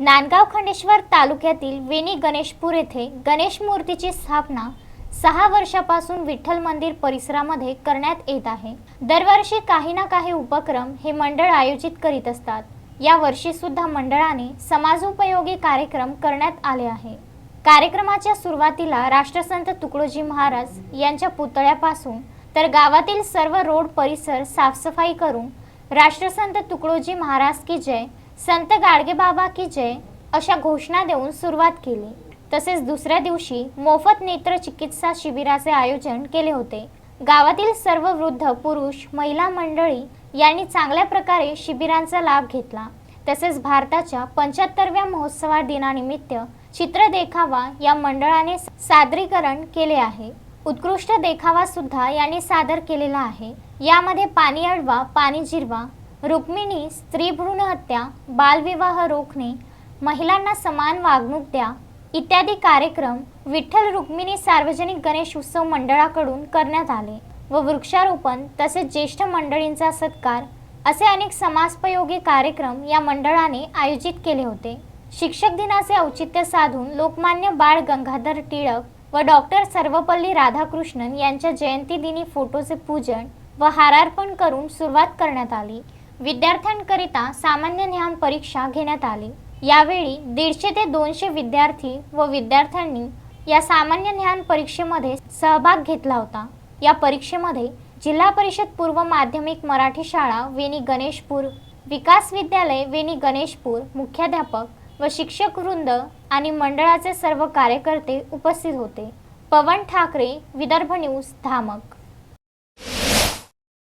नांदगाव खंडेश्वर तालुक्यातील वेणी गणेशपूर येथे गणेश मूर्तीची स्थापना सहा वर्षापासून विठ्ठल मंदिर परिसरामध्ये करण्यात येत आहे. दरवर्षी काही ना काही उपक्रम हे मंडळ आयोजित करीत असतात. या वर्षी सुद्धा मंडळाने समाजोपयोगी कार्यक्रम करण्यात आले आहे. कार्यक्रमाच्या सुरुवातीला राष्ट्रसंत तुकडोजी महाराज यांच्या पुतळ्यापासून तर गावातील सर्व रोड परिसर साफसफाई करून राष्ट्रसंत तुकडोजी महाराज की जय संत गाडगे बाबा की जय अशा घोषणा देऊन सुरुवात केली. तसेच दुसऱ्या दिवशी मोफत नेत्र चिकित्सा शिबिराचे आयोजन केले होते. गावातील सर्व वृद्ध पुरुष महिला मंडळी यांनी चांगल्या प्रकारे शिबिरांचा लाभ घेतला. तसेच भारताच्या पंच्याहत्तरव्या महोत्सवा दिनानिमित्त चित्र देखावा या मंडळाने सादरीकरण केले आहे. उत्कृष्ट देखावा सुद्धा यांनी सादर केलेला आहे. यामध्ये पाणी अडवा पाणी जिरवा रुक्मिणी स्त्री भ्रूण हत्या बालविवाह रोखणे महिलांना समान वागणूक द्या इत्यादी कार्यक्रम विठ्ठल रुक्मिणी सार्वजनिक गणेश उत्सव मंडळाकडून करण्यात आले व वृक्षारोपण तसेच ज्येष्ठ मंडळींचा सत्कार असे अनेक समाजोपयोगी कार्यक्रम या मंडळाने आयोजित केले होते. शिक्षक दिनाचे औचित्य साधून लोकमान्य बाळ गंगाधर टिळक व डॉक्टर सर्वपल्ली राधाकृष्णन यांच्या जयंतीदिनी फोटोचे पूजन व हारार्पण करून सुरुवात करण्यात आली. विद्यार्थ्यांकरिता सामान्य ज्ञान परीक्षा घेण्यात आली. यावेळी दीडशे ते दोनशे विद्यार्थी व विद्यार्थ्यांनी या सामान्य ज्ञान परीक्षेमध्ये सहभाग घेतला होता. या परीक्षेमध्ये जिल्हा परिषद पूर्व माध्यमिक मराठी शाळा वेणी गणेशपूर विकास विद्यालय वेणी गणेशपूर मुख्याध्यापक व शिक्षक वृंद आणि मंडळाचे सर्व कार्यकर्ते उपस्थित होते. पवन ठाकरे विदर्भ न्यूज धामक.